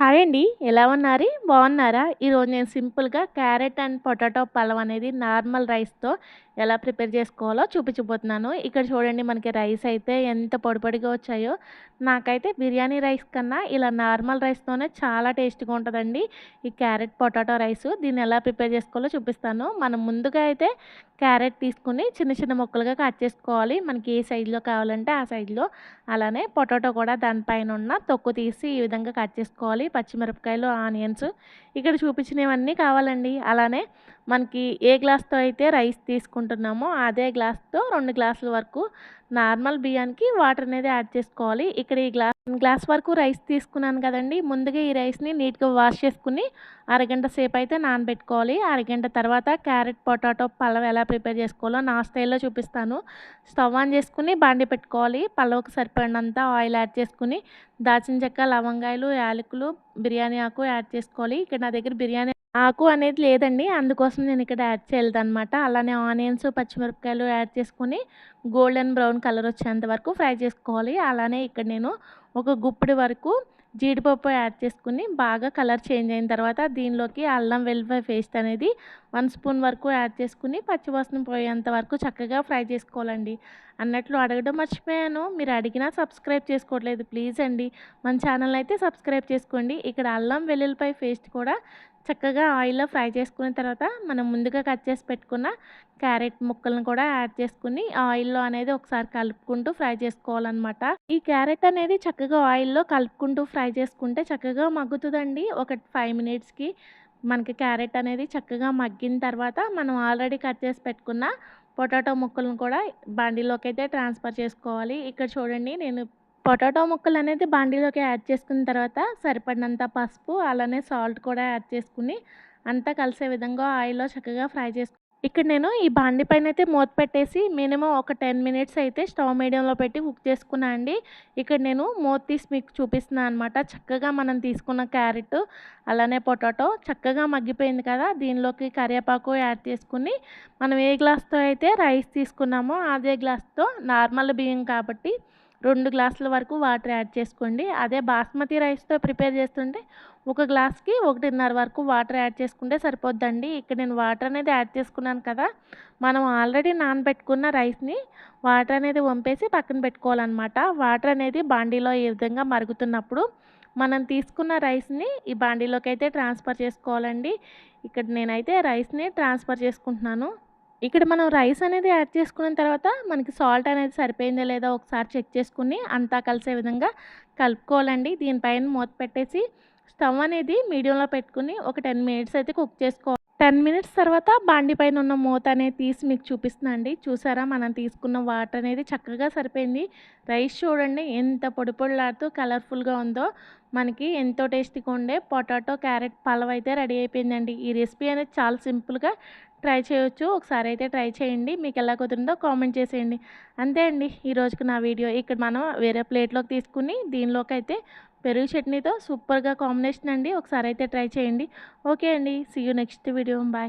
Hi అండి. ఎలా ఉన్నారు? బాగున్నారా? ఈరోజు నేను సింపుల్గా క్యారెట్ అండ్ పొటాటో పలం అనేది నార్మల్ రైస్తో ఎలా ప్రిపేర్ చేసుకోవాలో చూపించబోతున్నాను. ఇక్కడ చూడండి మనకి రైస్ అయితే ఎంత పొడిపొడిగా వచ్చాయో. నాకైతే బిర్యానీ రైస్ కన్నా ఇలా నార్మల్ రైస్తోనే చాలా టేస్ట్గా ఉంటుందండి. ఈ క్యారెట్ పొటాటో రైస్ దీన్ని ఎలా ప్రిపేర్ చేసుకోవాలో చూపిస్తాను. మనం ముందుగా అయితే క్యారెట్ తీసుకుని చిన్న చిన్న ముక్కలుగా కట్ చేసుకోవాలి. మనకి ఏ సైజులో కావాలంటే ఆ సైజులో. అలానే పొటాటో కూడా దానిపైన ఉన్న తొక్కు తీసి ఈ విధంగా కట్ చేసుకోవాలి. పచ్చిమిరపకాయలు ఆనియన్స్ ఇక్కడ చూపించినవన్నీ కావాలండి. అలానే మనకి ఏ గ్లాస్తో అయితే రైస్ తీసుకుంటున్నామో అదే గ్లాస్తో రెండు గ్లాసుల వరకు నార్మల్ బియ్యానికి వాటర్ అనేది యాడ్ చేసుకోవాలి. ఇక్కడ ఈ గ్లాస్ గ్లాస్ వరకు రైస్ తీసుకున్నాను కదండి. ముందుగా ఈ రైస్ని నీట్గా వాష్ చేసుకుని అరగంట సేపు అయితే నానబెట్టుకోవాలి. అరగంట తర్వాత క్యారెట్ పొటాటో పలవ ఎలా ప్రిపేర్ చేసుకోవాలో నా స్టైల్లో చూపిస్తాను. స్టవ్ ఆన్ చేసుకుని బాండి పెట్టుకోవాలి. పలవకు సరిపడినంత ఆయిల్ యాడ్ చేసుకుని దాచిన చెక్క లవంగాయలు యాలకులు బిర్యానీ ఆకు యాడ్ చేసుకోవాలి. ఇక్కడ నా దగ్గర బిర్యానీ ఆకు అనేది లేదండి. అందుకోసం నేను ఇక్కడ యాడ్ చేయలేదు అనమాట అలానే ఆనియన్స్ పచ్చిమిరపకాయలు యాడ్ చేసుకుని గోల్డెన్ బ్రౌన్ కలర్ వచ్చేంత వరకు ఫ్రై చేసుకోవాలి. అలానే ఇక్కడ నేను ఒక గుప్పిడి వరకు జీడిపప్పు యాడ్ చేసుకుని బాగా కలర్ చేంజ్ అయిన తర్వాత దీనిలోకి అల్లం వెల్లిపాయ పేస్ట్ అనేది వన్ స్పూన్ వరకు యాడ్ చేసుకుని పచ్చివాసన పోయేంత వరకు చక్కగా ఫ్రై చేసుకోవాలండి. అన్నట్లు అడగడం మర్చిపోయాను. మీరు అడిగినా సబ్స్క్రైబ్ చేసుకోవట్లేదు ప్లీజ్ అండి. మన ఛానల్ అయితే సబ్స్క్రైబ్ చేసుకోండి. ఇక్కడ అల్లం వెల్లుల్లిపాయ పేస్ట్ కూడా చక్కగా ఆయిల్లో ఫ్రై చేసుకున్న తర్వాత మనం ముందుగా కట్ చేసి పెట్టుకున్న క్యారెట్ ముక్కలను కూడా యాడ్ చేసుకుని ఆయిల్లో అనేది ఒకసారి కలుపుకుంటూ ఫ్రై చేసుకోవాలన్నమాట. ఈ క్యారెట్ అనేది చక్కగా ఆయిల్లో కలుపుకుంటూ ఫ్రై చేసుకుంటే చక్కగా మగ్గుతుందండి. ఒక ఫైవ్ మినిట్స్కి మనకి క్యారెట్ అనేది చక్కగా మగ్గిన తర్వాత మనం ఆల్రెడీ కట్ చేసి పెట్టుకున్న పొటాటో ముక్కలను కూడా బండిలోకి అయితే ట్రాన్స్ఫర్ చేసుకోవాలి. ఇక్కడ చూడండి నేను పొటాటో ముక్కలు అనేది బాండీలోకి యాడ్ చేసుకున్న తర్వాత సరిపడినంత పసుపు అలానే సాల్ట్ కూడా యాడ్ చేసుకుని అంతా కలిసే విధంగా ఆయిల్లో చక్కగా ఫ్రై చేసుకు ఇక్కడ నేను ఈ బాండి పైన అయితే మూత పెట్టేసి మినిమం ఒక టెన్ మినిట్స్ అయితే స్టవ్ మీడియంలో పెట్టి కుక్ చేసుకున్నా అండి. ఇక్కడ నేను మూత తీసి మీకు చూపిస్తున్నాను అనమాట చక్కగా మనం తీసుకున్న క్యారెట్ అలానే పొటాటో చక్కగా మగ్గిపోయింది కదా దీనిలోకి కరివేపాకు యాడ్ చేసుకుని మనం ఏ గ్లాస్తో అయితే రైస్ తీసుకున్నామో అదే గ్లాస్తో నార్మల్ బియ్యం కాబట్టి రెండు గ్లాసుల వరకు వాటర్ యాడ్ చేసుకోండి. అదే బాస్మతి రైస్తో ప్రిపేర్ చేస్తుంటే ఒక గ్లాస్కి ఒకటిన్నర వరకు వాటర్ యాడ్ చేసుకుంటే సరిపోద్దండి. ఇక్కడ నేను వాటర్ అనేది యాడ్ చేసుకున్నాను కదా మనం ఆల్రెడీ నానబెట్టుకున్న రైస్ని వాటర్ అనేది వంపేసి పక్కన పెట్టుకోవాలన్నమాట. వాటర్ అనేది బాండీలో ఈ విధంగా మరుగుతున్నప్పుడు మనం తీసుకున్న రైస్ని ఈ బాండీలోకి అయితే ట్రాన్స్ఫర్ చేసుకోవాలండి. ఇక్కడ నేనైతే రైస్ని ట్రాన్స్ఫర్ చేసుకుంటున్నాను. ఇక్కడ మనం రైస్ అనేది యాడ్ చేసుకున్న తర్వాత మనకి సాల్ట్ అనేది సరిపోయిందో లేదో ఒకసారి చెక్ చేసుకుని అంతా కలిసే విధంగా కలుపుకోవాలండి. దీనిపైన మూత పెట్టేసి స్టవ్ అనేది మీడియంలో పెట్టుకుని ఒక టెన్ మినిట్స్ అయితే కుక్ చేసుకోవాలి టెన్ మినిట్స్ తర్వాత బాండి పైన ఉన్న మూత అనేది తీసి మీకు చూపిస్తున్నా అండి. చూసారా మనం తీసుకున్న వాటర్ అనేది చక్కగా సరిపోయింది. రైస్ చూడండి ఎంత పొడి పొడిలాడుతూ కలర్ఫుల్గా ఉందో. మనకి ఎంతో టేస్టీగా ఉండే పొటాటో క్యారెట్ పలవ్ అయితే రెడీ అయిపోయిందండి. ఈ రెసిపీ అనేది చాలా సింపుల్గా ట్రై చేయొచ్చు. ఒకసారి అయితే ట్రై చేయండి. మీకు ఎలా కుదిరిందో కామెంట్ చేసేయండి. అంతే అండి. ఈరోజుకు నా వీడియో. ఇక్కడ మనం వేరే ప్లేట్లోకి తీసుకుని దీనిలోకి అయితే పెరుగు చట్నీతో సూపర్గా కాంబినేషన్ అండి. ఒకసారి అయితే ట్రై చేయండి. ఓకే అండి. See you next video bye